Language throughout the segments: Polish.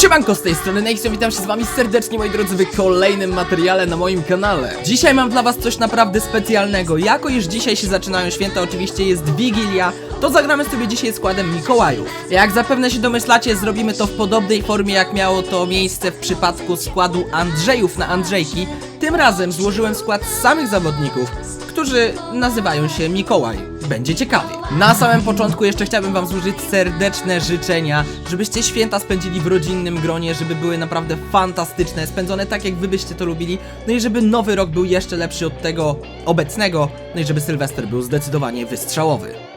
Siemanko z tej strony Nexio, witam się z wami serdecznie moi drodzy w kolejnym materiale na moim kanale. Dzisiaj mam dla was coś naprawdę specjalnego. Jako już dzisiaj się zaczynają święta, oczywiście jest Wigilia To zagramy sobie dzisiaj składem Mikołajów. Jak zapewne się domyślacie, zrobimy to w podobnej formie jak miało to miejsce w przypadku składu Andrzejów na Andrzejki. Tym razem złożyłem skład samych zawodników którzy nazywają się Mikołaj. Będzie ciekawie. Na samym początku jeszcze chciałbym wam złożyć serdeczne życzenia, żebyście święta spędzili w rodzinnym gronie, żeby były naprawdę fantastyczne, spędzone tak jak wy byście to lubili, no i żeby nowy rok był jeszcze lepszy od tego obecnego, no i żeby Sylwester był zdecydowanie wystrzałowy.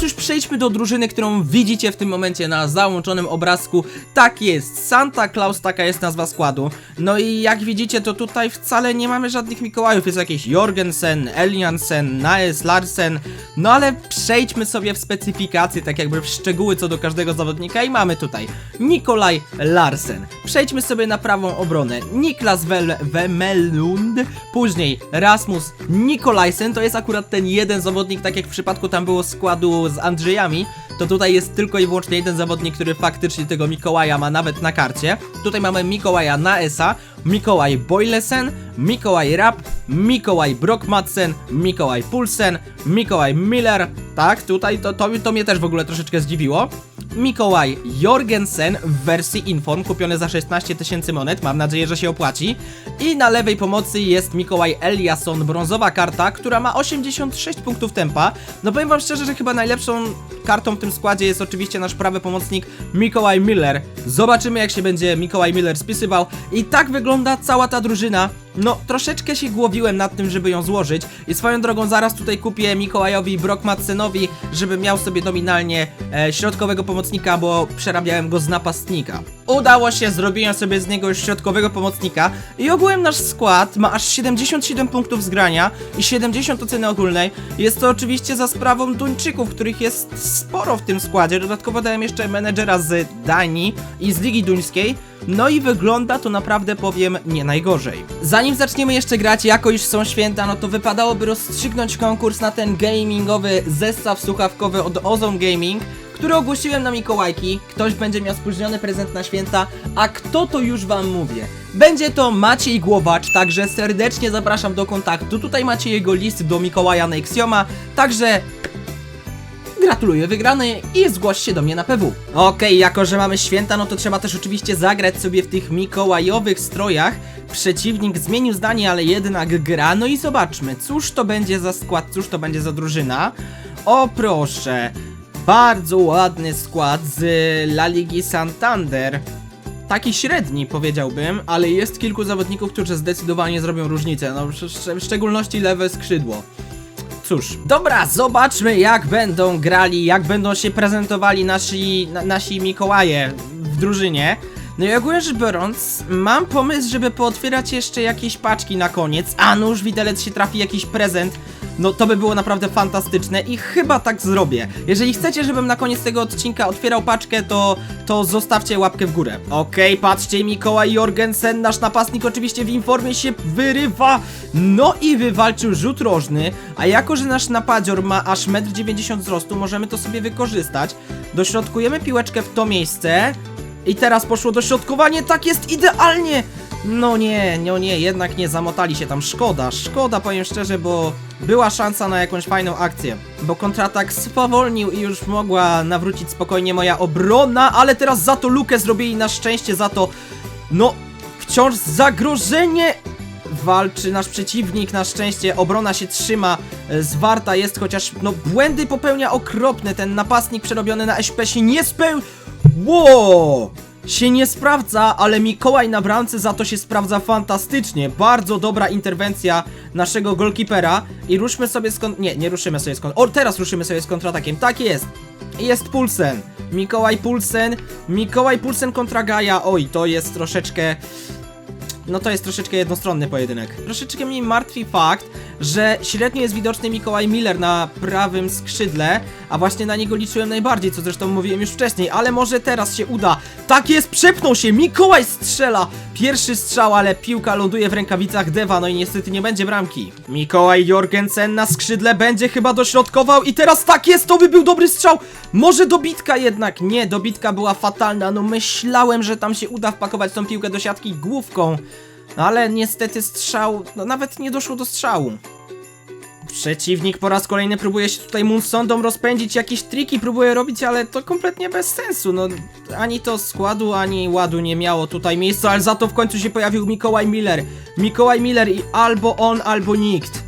Teraz już przejdźmy do drużyny, którą widzicie w tym momencie na załączonym obrazku. Tak jest, Santa Claus, taka jest nazwa składu. No i jak widzicie, to tutaj wcale nie mamy żadnych Mikołajów. Jest jakiś Jorgensen, Eliansen, Naes, Larsen. No ale przejdźmy sobie w specyfikację, tak jakby w szczegóły co do każdego zawodnika i mamy tutaj Nikolaj Larsen. Przejdźmy sobie na prawą obronę. Niklas Wemelund, później Rasmus Nikolajsen, to jest akurat ten jeden zawodnik, tak jak w przypadku tam było składu z Andrzejami, to tutaj jest tylko i wyłącznie jeden zawodnik, który faktycznie tego Mikołaja ma nawet na karcie. Tutaj mamy Mikołaja Naesa, Mikołaj Boylesen, Mikołaj Rapp, Mikołaj Brockmadsen, Mikołaj Pulsen, Mikołaj Miller. Tak, tutaj to, to, to mnie też w ogóle troszeczkę zdziwiło. Mikołaj Jorgensen w wersji Inform, kupiony za 16 tysięcy monet, mam nadzieję, że się opłaci. I na lewej pomocy jest Mikołaj Eliasson, brązowa karta, która ma 86 punktów tempa. No powiem wam szczerze, że chyba najlepszą kartą w tym składzie jest oczywiście nasz prawy pomocnik Mikołaj Miller. Zobaczymy jak się będzie Mikołaj Miller spisywał. I tak wygląda cała ta drużyna. No, troszeczkę się głowiłem nad tym, żeby ją złożyć i swoją drogą zaraz tutaj kupię Mikołajowi Brockmadsenowi, żeby miał sobie nominalnie e, środkowego pomocnika, bo przerabiałem go z napastnika. Udało się, zrobiłem sobie z niego już środkowego pomocnika i ogółem nasz skład ma aż 77 punktów zgrania i 70 oceny ogólnej. Jest to oczywiście za sprawą Duńczyków, których jest sporo w tym składzie. Dodatkowo dałem jeszcze menedżera z Danii i z Ligi Duńskiej. No i wygląda to naprawdę, powiem, nie najgorzej. Zanim zaczniemy jeszcze grać, jako już są święta, no to wypadałoby rozstrzygnąć konkurs na ten gamingowy zestaw słuchawkowy od Ozone Gaming, który ogłosiłem na Mikołajki. Ktoś będzie miał spóźniony prezent na święta, a kto to już wam mówię? Będzie to Maciej Głowacz, także serdecznie zapraszam do kontaktu. Tutaj macie jego list do Mikołaja Nexioma, także Gratuluję wygranej i zgłoś się do mnie na PW. Okej, jako że mamy święta, no to trzeba też oczywiście zagrać sobie w tych mikołajowych strojach. Przeciwnik zmienił zdanie, ale jednak gra. No i zobaczmy, cóż to będzie za skład, cóż to będzie za drużyna. O proszę, bardzo ładny skład z La Ligi Santander. Taki średni powiedziałbym, ale jest kilku zawodników, którzy zdecydowanie zrobią różnicę. No, w, szcz- w szczególności lewe skrzydło. Cóż, dobra, zobaczmy jak będą grali, jak będą się prezentowali nasi, na, nasi Mikołaje w drużynie. No i ogólnie rzecz biorąc, mam pomysł, żeby pootwierać jeszcze jakieś paczki na koniec, a nuż widelec się trafi jakiś prezent, no to by było naprawdę fantastyczne i chyba tak zrobię. Jeżeli chcecie, żebym na koniec tego odcinka otwierał paczkę, to, to zostawcie łapkę w górę. Okej, patrzcie, Mikołaj Jorgensen, nasz napastnik oczywiście w informie się wyrywa, no i wywalczył rzut rożny, a jako, że nasz napadzior ma aż 1,90 m wzrostu, możemy to sobie wykorzystać. Dośrodkujemy piłeczkę w to miejsce i teraz poszło dośrodkowanie, tak jest idealnie! No nie, no nie, jednak nie zamotali się tam, szkoda, szkoda powiem szczerze, bo była szansa na jakąś fajną akcję, bo kontratak spowolnił i już mogła nawrócić spokojnie moja obrona, ale teraz za to lukę zrobili na szczęście, za to, no, wciąż zagrożenie! Walczy nasz przeciwnik, na szczęście obrona się trzyma, e, zwarta jest, chociaż no błędy popełnia okropne, ten napastnik przerobiony na SP się nie speł... Wow! Się nie sprawdza, ale Mikołaj na bramce za to się sprawdza fantastycznie. Bardzo dobra interwencja naszego golkipera i ruszmy sobie skąd... Nie, nie ruszymy sobie skąd... O, teraz ruszymy sobie z kontratakiem, tak jest! Jest Pulsen. Mikołaj Pulsen. Mikołaj Pulsen kontra Gaja. Oj, to jest troszeczkę... no to jest troszeczkę jednostronny pojedynek. Troszeczkę mnie martwi fakt, że średnio jest widoczny Mikołaj Miller na prawym skrzydle, a właśnie na niego liczyłem najbardziej, co zresztą mówiłem już wcześniej, ale może teraz się uda. Tak jest, przepnął się, Mikołaj strzela! Pierwszy strzał, ale piłka ląduje w rękawicach Dewa, no i niestety nie będzie bramki. Mikołaj Jorgensen na skrzydle będzie chyba dośrodkował i teraz tak jest, to by był dobry strzał! Może dobitka jednak, nie, dobitka była fatalna, no myślałem, że tam się uda wpakować tą piłkę do siatki główką, ale niestety strzał, no nawet nie doszło do strzału. Przeciwnik po raz kolejny próbuje się tutaj Moonsondą rozpędzić, jakieś triki próbuje robić, ale to kompletnie bez sensu, no ani to składu, ani ładu nie miało tutaj miejsca, ale za to w końcu się pojawił Mikołaj Miller. Mikołaj Miller i albo on, albo nikt.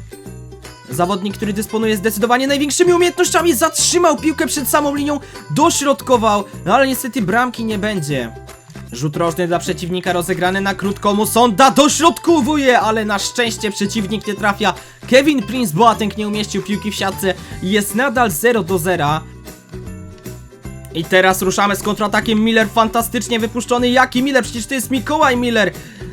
Zawodnik, który dysponuje zdecydowanie największymi umiejętnościami, zatrzymał piłkę przed samą linią, dośrodkował, no ale niestety bramki nie będzie. Rzut rożny dla przeciwnika rozegrany na krótko, Musonda dośrodkowuje, ale na szczęście przeciwnik nie trafia. Kevin Prince Boateng nie umieścił piłki w siatce jest nadal 0 do 0. I teraz ruszamy z kontratakiem Miller, fantastycznie wypuszczony. Jaki Miller? Przecież to jest Mikołaj Miller.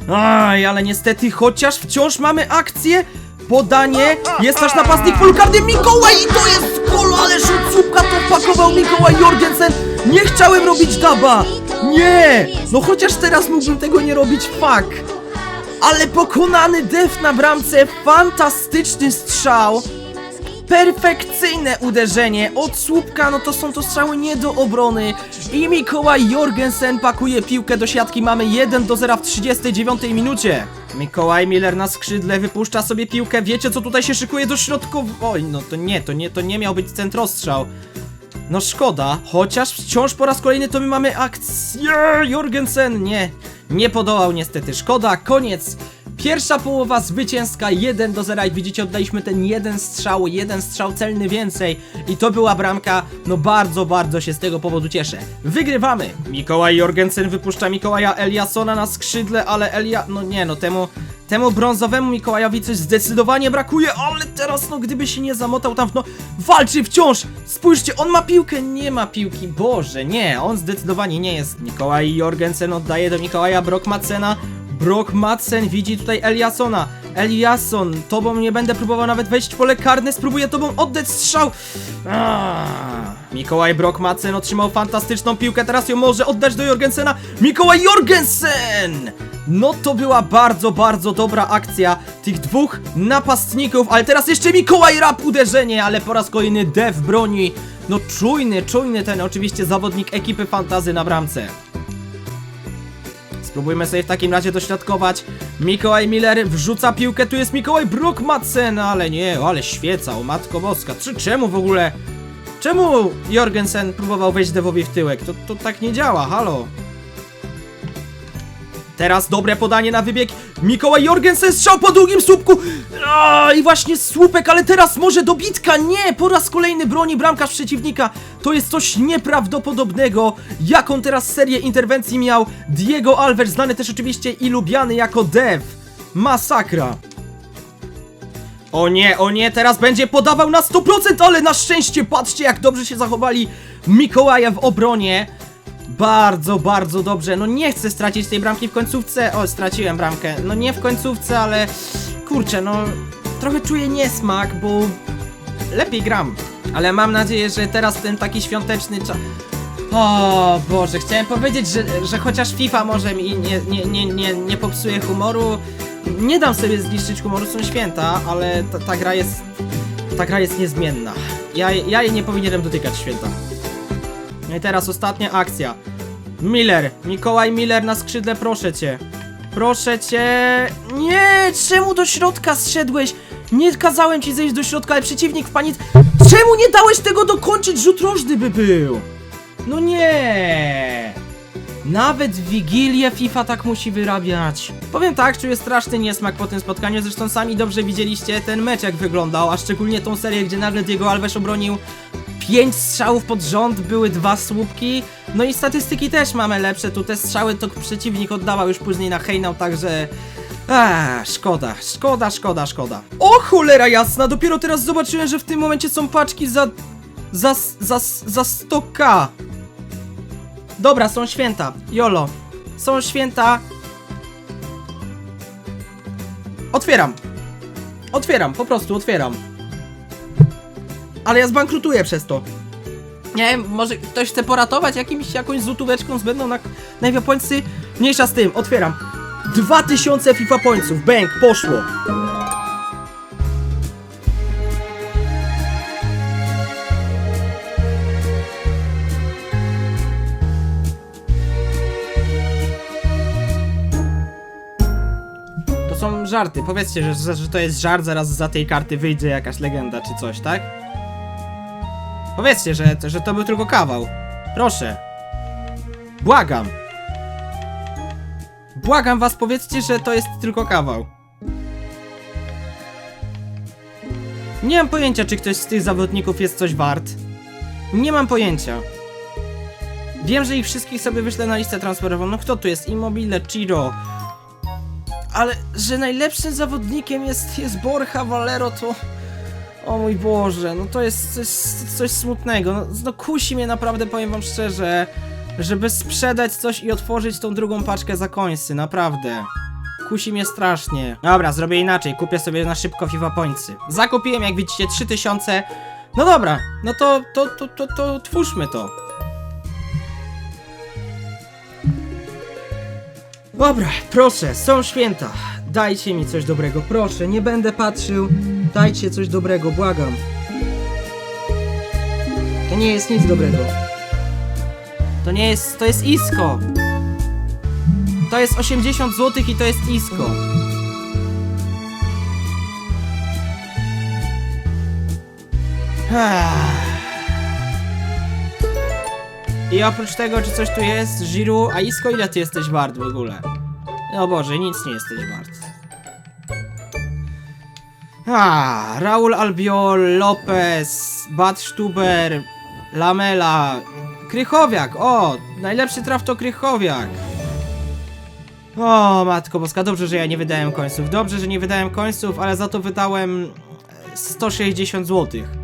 Aj, ale niestety, chociaż wciąż mamy akcję. Podanie, jest nasz napastnik karnym, Mikołaj i to jest gol, ale rzut słupka to wpakował Mikołaj Jorgensen. Nie chciałem robić daba. Nie, no chociaż teraz mógłbym tego nie robić, fuck. Ale pokonany def na bramce, fantastyczny strzał. Perfekcyjne uderzenie od słupka, no to są to strzały nie do obrony i Mikołaj Jorgensen pakuje piłkę do siatki, mamy 1 do 0 w 39 minucie. Mikołaj Miller na skrzydle wypuszcza sobie piłkę, wiecie co tutaj się szykuje do środku? Oj, no to nie, to nie, to nie miał być centrostrzał. No szkoda, chociaż wciąż po raz kolejny to my mamy akcję. Jorgensen nie, nie podołał niestety. Szkoda, koniec. Pierwsza połowa zwycięska 1 do 0 jak widzicie oddaliśmy ten jeden strzał, jeden strzał celny więcej i to była bramka, no bardzo, bardzo się z tego powodu cieszę. Wygrywamy! Mikołaj Jorgensen wypuszcza Mikołaja Eliasona na skrzydle, ale Elia, no nie no, temu, temu brązowemu Mikołajowi coś zdecydowanie brakuje, ale teraz no gdyby się nie zamotał tam, no walczy wciąż! Spójrzcie, on ma piłkę, nie ma piłki, Boże, nie, on zdecydowanie nie jest. Mikołaj Jorgensen oddaje do Mikołaja Brockmatsena, Brock Madsen widzi tutaj Eliasona. Eliasson, tobą nie będę próbował nawet wejść w pole karne, spróbuję tobą oddać strzał. Aaaa. Mikołaj Brock Madsen otrzymał fantastyczną piłkę, teraz ją może oddać do Jorgensena. Mikołaj Jorgensen! No to była bardzo, bardzo dobra akcja tych dwóch napastników, ale teraz jeszcze Mikołaj Rap uderzenie, ale po raz kolejny Dev broni. No czujny, czujny ten oczywiście zawodnik ekipy Fantazy na bramce. Spróbujmy sobie w takim razie dośrodkować. Mikołaj Miller wrzuca piłkę, tu jest Mikołaj Brook Madsen, ale nie, ale świeca, o matko boska. Czy czemu w ogóle? Czemu Jorgensen próbował wejść Devowi w tyłek? To, to tak nie działa, halo. Teraz dobre podanie na wybieg. Mikołaj Jorgensen strzał po długim słupku. A, I właśnie słupek, ale teraz może dobitka. Nie, po raz kolejny broni bramkarz przeciwnika. To jest coś nieprawdopodobnego. Jaką teraz serię interwencji miał Diego Alves, znany też oczywiście i lubiany jako Dev. Masakra. O nie, o nie, teraz będzie podawał na 100%, ale na szczęście patrzcie jak dobrze się zachowali Mikołaja w obronie. Bardzo, bardzo dobrze. No nie chcę stracić tej bramki w końcówce. O, straciłem bramkę. No nie w końcówce, ale kurczę, no trochę czuję niesmak, bo lepiej gram. Ale mam nadzieję, że teraz ten taki świąteczny czas. O Boże, chciałem powiedzieć, że, że chociaż FIFA może mi nie, nie, nie, nie, nie popsuje humoru. Nie dam sobie zniszczyć humoru, są święta, ale ta, ta gra jest. Ta gra jest niezmienna. Ja, ja jej nie powinienem dotykać święta. No i teraz ostatnia akcja. Miller, Mikołaj Miller na skrzydle, proszę cię. Proszę cię. Nie, czemu do środka zszedłeś? Nie kazałem ci zejść do środka, ale przeciwnik w panice. Czemu nie dałeś tego dokończyć? Rzut rożny by był. No nie. Nawet w Wigilię FIFA tak musi wyrabiać. Powiem tak, czuję straszny niesmak po tym spotkaniu, zresztą sami dobrze widzieliście ten mecz jak wyglądał, a szczególnie tą serię, gdzie nagle Diego Alves obronił 5 strzałów pod rząd, były dwa słupki, no i statystyki też mamy lepsze, tu te strzały to przeciwnik oddawał już później na hejnał, także... Eee, szkoda, szkoda, szkoda, szkoda. O cholera jasna, dopiero teraz zobaczyłem, że w tym momencie są paczki za... za... za... za 100k. Dobra, są święta. Jolo. Są święta. Otwieram. Otwieram, po prostu otwieram. Ale ja zbankrutuję przez to. Nie wiem, może ktoś chce poratować jakimś, jakąś złotóweczką zbędną na, na FIFA Pointsy? Mniejsza z tym, otwieram. 2000 FIFA Pointsów, bęk, poszło. Żarty. Powiedzcie, że, że, to jest żart, zaraz za tej karty wyjdzie jakaś legenda czy coś, tak? Powiedzcie, że, że to był tylko kawał. Proszę. Błagam. Błagam was, powiedzcie, że to jest tylko kawał. Nie mam pojęcia, czy ktoś z tych zawodników jest coś wart. Nie mam pojęcia. Wiem, że ich wszystkich sobie wyślę na listę transferową. No kto tu jest? Immobile, Chiro. Ale, że najlepszym zawodnikiem jest, jest Borja Valero, to... O mój Boże, no to jest coś, coś smutnego. No, no kusi mnie naprawdę, powiem wam szczerze, żeby sprzedać coś i otworzyć tą drugą paczkę za końcy, naprawdę. Kusi mnie strasznie. Dobra, zrobię inaczej, kupię sobie na szybko FIFA Pointsy. Zakupiłem, jak widzicie, 3000. No dobra, no to, to, to, to, to twórzmy to. Dobra, proszę, są święta. Dajcie mi coś dobrego, proszę, nie będę patrzył. Dajcie coś dobrego, błagam. To nie jest nic dobrego. To nie jest, to jest isko. To jest 80 zł i to jest isko. I oprócz tego, czy coś tu jest, Jiru, a Isko, ile ty jesteś wart w ogóle? O Boże, nic nie jesteś wart. A, Raul Albiol, Lopez, Bad Stuber, Lamela, Krychowiak, o, najlepszy traf to Krychowiak. O, matko boska, dobrze, że ja nie wydałem końców, dobrze, że nie wydałem końców, ale za to wydałem 160 złotych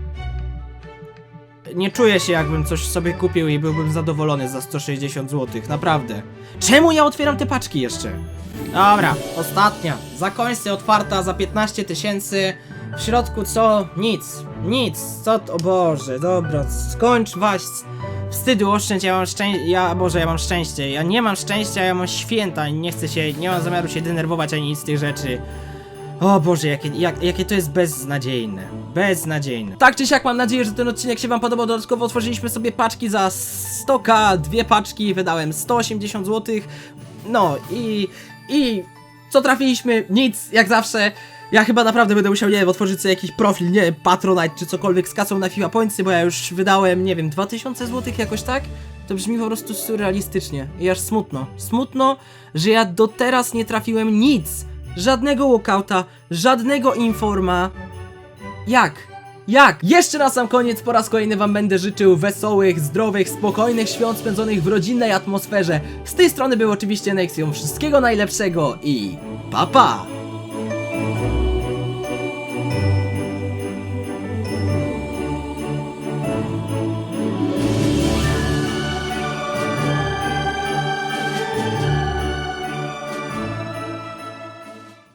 nie czuję się jakbym coś sobie kupił i byłbym zadowolony za 160 zł, naprawdę. Czemu ja otwieram te paczki jeszcze? Dobra, ostatnia. Zakończę otwarta za 15 tysięcy. W środku co? Nic. Nic. Co to? O Boże, dobra, skończ was. Wstydu oszczędź, ja mam szczęście, ja, Boże, ja mam szczęście, ja nie mam szczęścia, ja mam święta, nie chcę się, nie mam zamiaru się denerwować ani nic z tych rzeczy. O Boże, jakie, jak, jakie to jest beznadziejne. Beznadziejne. Tak czy siak mam nadzieję, że ten odcinek się wam podobał. Dodatkowo otworzyliśmy sobie paczki za 100k, dwie paczki, wydałem 180 zł. No i... i... co trafiliśmy? Nic, jak zawsze. Ja chyba naprawdę będę musiał, nie wiem, otworzyć sobie jakiś profil, nie wiem, Patronite czy cokolwiek z kasą na FIFA Pointsy, bo ja już wydałem, nie wiem, 2000 zł jakoś tak? To brzmi po prostu surrealistycznie i aż smutno. Smutno, że ja do teraz nie trafiłem nic. Żadnego walkouta, żadnego informa. Jak? Jak? Jeszcze na sam koniec po raz kolejny wam będę życzył wesołych, zdrowych, spokojnych świąt spędzonych w rodzinnej atmosferze. Z tej strony był oczywiście Nexium. Wszystkiego najlepszego i pa pa!